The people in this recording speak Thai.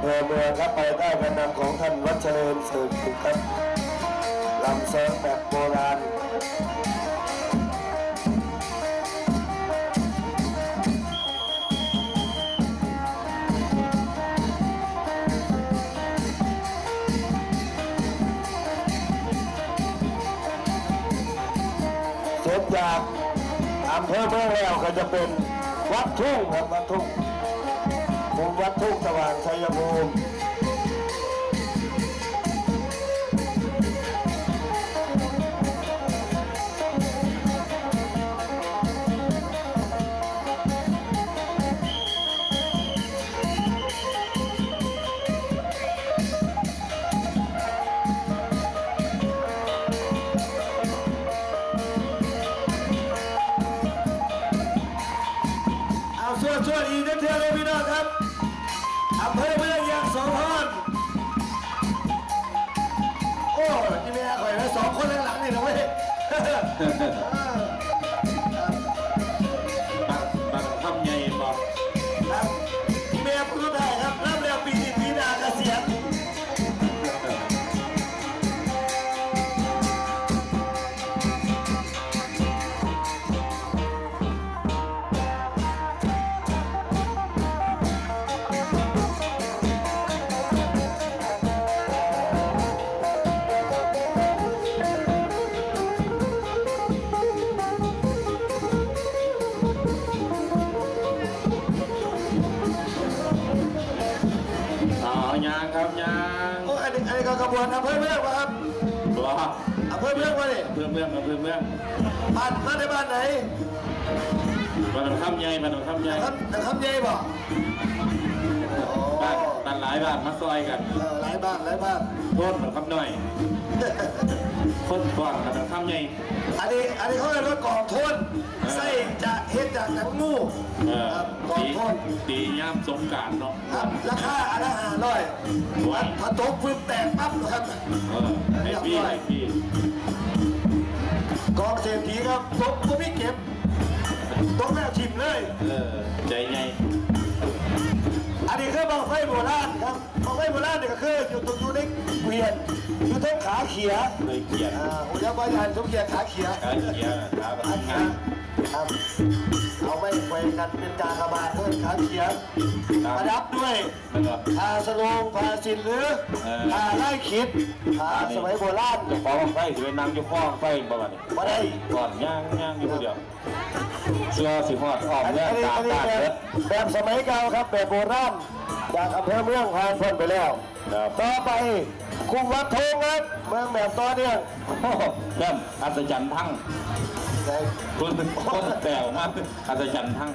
ำเภอเมืองครับไปใต้การนำของท่านวัชเรนสืบครับลำซิร์แบบโบราณเสร็จจากอำเภอเมืองแล้วก็จะเป็นวัดทุ่งครับวัดทุ่ง ภูมิวัดทุ่งสว่างชัยภูมิเอาช่วยช่วยอีกนิดเดียวเลยพี่น้องครับ อำเภอเมืองยางโสธรโอ้ยนี่ไม่ข่อยนะสองคนข้างหลังนี่นะเว้ย ยางครับยางโอ้อันนี้อันนี้ก็ขบวนอำเภอเมืองวะครับบออำเภอเมืองวะนี่เพื่อนเมืองกับเพื่อนเมืองบ้านบ้านในบ้านไหนบักทำใหญ่บักทำใหญ่ครับนะครับยัยบอกบ้านบ้านหลายบ้านมาซอยกันเออหลายบ้านหลายบ้านโทษบักทำหน่อย คนก่อนบักทำใหญ่อันนี้อันนี้เขาเรียกว่ากองโทนไส้จะเฮ็ดจากหนังงูเออครับกองตีโทนตีย่ามสงกรารเนาะครับราคาอันละห้าร้อยไว้ถ้าตกฟึ่งแตกปั๊บนะครับเออให้พี่ให้พี่กองเศรษฐีครับตกก็ไม่เก็บตกแล้วชิมเลยเออใจไงอันนี้คือบางไฟโบราณครับบางไฟโบราณเนี่ยก็คืออยู่ตรงอยู่ในเกวียน อยู่ทั้งขาเขียเลยเขียนอ่าหัวยาบายานสมเกียรติขาเขียการเขียนขาบักอันทำนี้งานครับเอาไม่ไฟกันเป็นการระบาดเพื่อขาเขียครับประดับด้วยแล้วก็พาสโลงพาสินหรือเออพาไล่คิดพาสมัยโบราณเจ้าของไฟสิเป็นนางเจ้าของไฟประมาณนี้มาได้ก่อนย่างย่างอยู่คนเดียวเสื้อสีหอดออมอันนี้เนี่ยอันนี้ตาอันนี้ตาแบบเด็ดแบบสมัยเก่าครับแบบโบราณจากอำเภอเมืองผ่านพ้นไปแล้วครับต่อไปคุมวัดทงครับเมืองแบบต่อเนื่องโอ้โหเริ่มอัศจรรย์ทั้งไหนคนคนแต่วมากอัศจรรย์ทั้ง